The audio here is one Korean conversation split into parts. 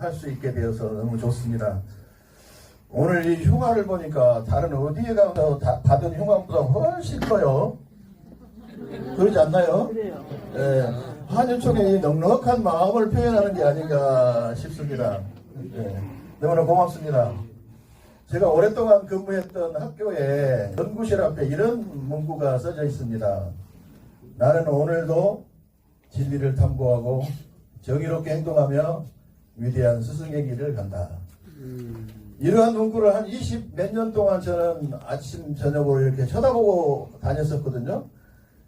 할 수 있게 되어서 너무 좋습니다. 오늘 이 흉화를 보니까 다른 어디에 가서 다- 받은 흉화보다 훨씬 커요. 그러지 않나요? 그래요. 예, 한유총의 이 넉넉한 마음을 표현하는 게 아닌가 싶습니다. 예, 너무나 고맙습니다. 제가 오랫동안 근무했던 학교에 연구실 앞에 이런 문구가 써져 있습니다. 나는 오늘도 진리를 탐구하고 정의롭게 행동하며 위대한 스승의 길을 간다. 이러한 문구를 한 20 몇 년 동안 저는 아침 저녁으로 이렇게 쳐다보고 다녔었거든요.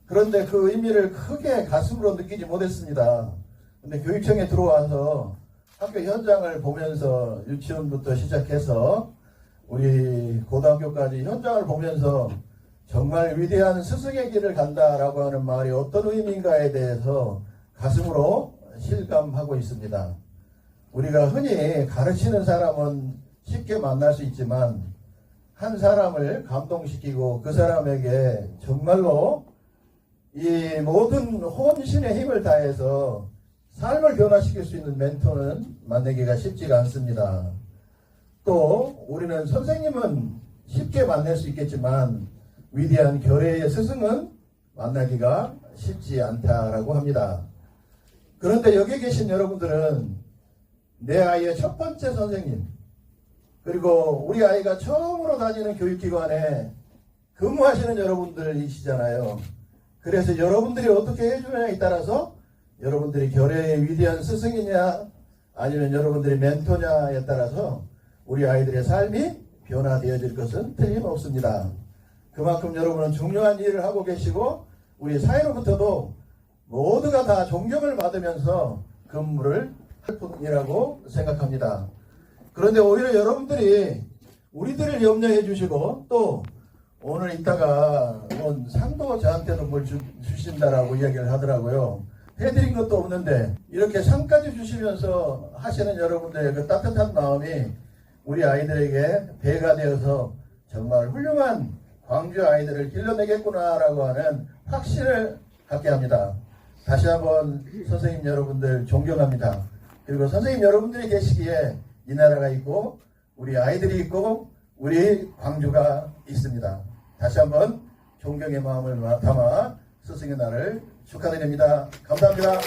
그런데 그 의미를 크게 가슴으로 느끼지 못했습니다. 근데 교육청에 들어와서 학교 현장을 보면서 유치원부터 시작해서 우리 고등학교까지 현장을 보면서 정말 위대한 스승의 길을 간다라고 하는 말이 어떤 의미인가에 대해서 가슴으로 실감하고 있습니다. 우리가 흔히 가르치는 사람은 쉽게 만날 수 있지만 한 사람을 감동시키고 그 사람에게 정말로 이 모든 혼신의 힘을 다해서 삶을 변화시킬 수 있는 멘토는 만나기가 쉽지가 않습니다. 또 우리는 선생님은 쉽게 만날 수 있겠지만 위대한 교회의 스승은 만나기가 쉽지 않다라고 합니다. 그런데 여기 계신 여러분들은 내 아이의 첫 번째 선생님, 그리고 우리 아이가 처음으로 다니는 교육기관에 근무하시는 여러분들이시잖아요. 그래서 여러분들이 어떻게 해주느냐에 따라서 여러분들이 교회의 위대한 스승이냐 아니면 여러분들이 멘토냐에 따라서 우리 아이들의 삶이 변화되어질 것은 틀림없습니다. 그만큼 여러분은 중요한 일을 하고 계시고 우리 사회로부터도 모두가 다 존경을 받으면서 근무를 할 뿐이라고 생각합니다. 그런데 오히려 여러분들이 우리들을 염려해 주시고 또 오늘 이따가 뭐 상도 저한테도 뭘 주, 주신다라고 이야기를 하더라고요. 해드린 것도 없는데 이렇게 상까지 주시면서 하시는 여러분들의 그 따뜻한 마음이 우리 아이들에게 배가 되어서 정말 훌륭한 광주 아이들을 길러내겠구나라고 하는 확신을 갖게 합니다. 다시 한번 선생님 여러분들 존경합니다. 그리고 선생님 여러분들이 계시기에 이 나라가 있고 우리 아이들이 있고 우리 광주가 있습니다. 다시 한번 존경의 마음을 담아 스승의 날을 축하드립니다. 감사합니다.